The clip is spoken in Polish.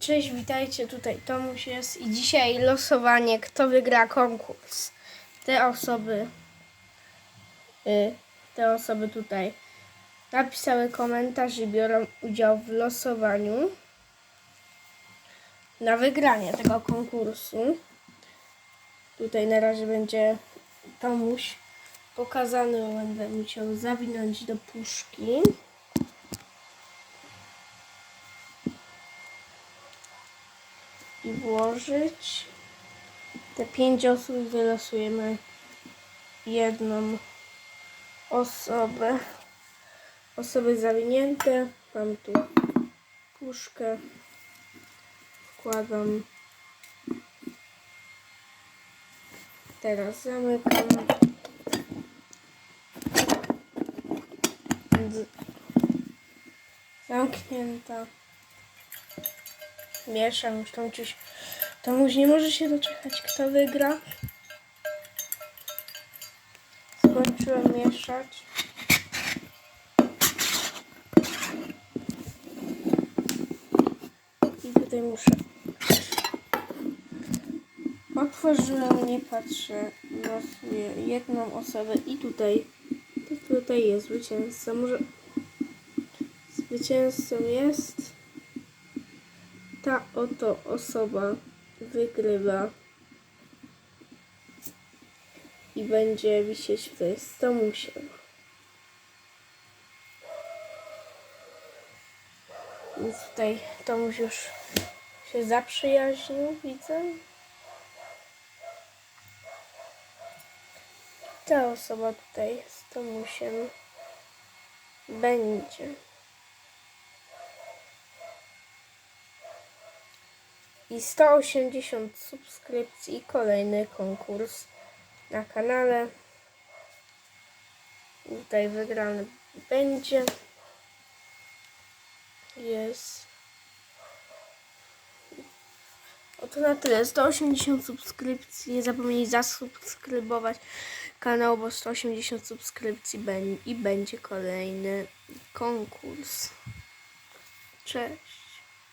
Cześć, witajcie, tutaj Tomuś jest i dzisiaj losowanie, kto wygra konkurs. Te osoby, y, te osoby tutaj napisały komentarz i biorą udział w losowaniu na wygranie tego konkursu. Tutaj na razie będzie Tomuś pokazany, bo będę musiał zawinąć do puszki. I włożyć. Te pięć osób wylosujemy jedną osobę. Osoby zawinięte. Mam tu puszkę. Wkładam. Teraz zamykam. Zamknięta. Mieszam już tam gdzieś. Tomuś nie może się doczekać, kto wygra. Skończyłem mieszać. I tutaj muszę. Otworzyłem, nie patrzę. Losuję jedną osobę i tutaj. Tutaj jest zwycięzca. Może. Zwycięzcą jest ta oto osoba wygrywa i będzie wisieć tutaj z Tomusiem. Więc tutaj Tomuś już się zaprzyjaźnił, widzę. Ta osoba tutaj z Tomusiem będzie. I 180 subskrypcji i kolejny konkurs na kanale. Tutaj wygrany będzie. Jest. Oto na tyle. 180 subskrypcji. Nie zapomnij zasubskrybować kanał, bo 180 subskrypcji i będzie kolejny konkurs. Cześć.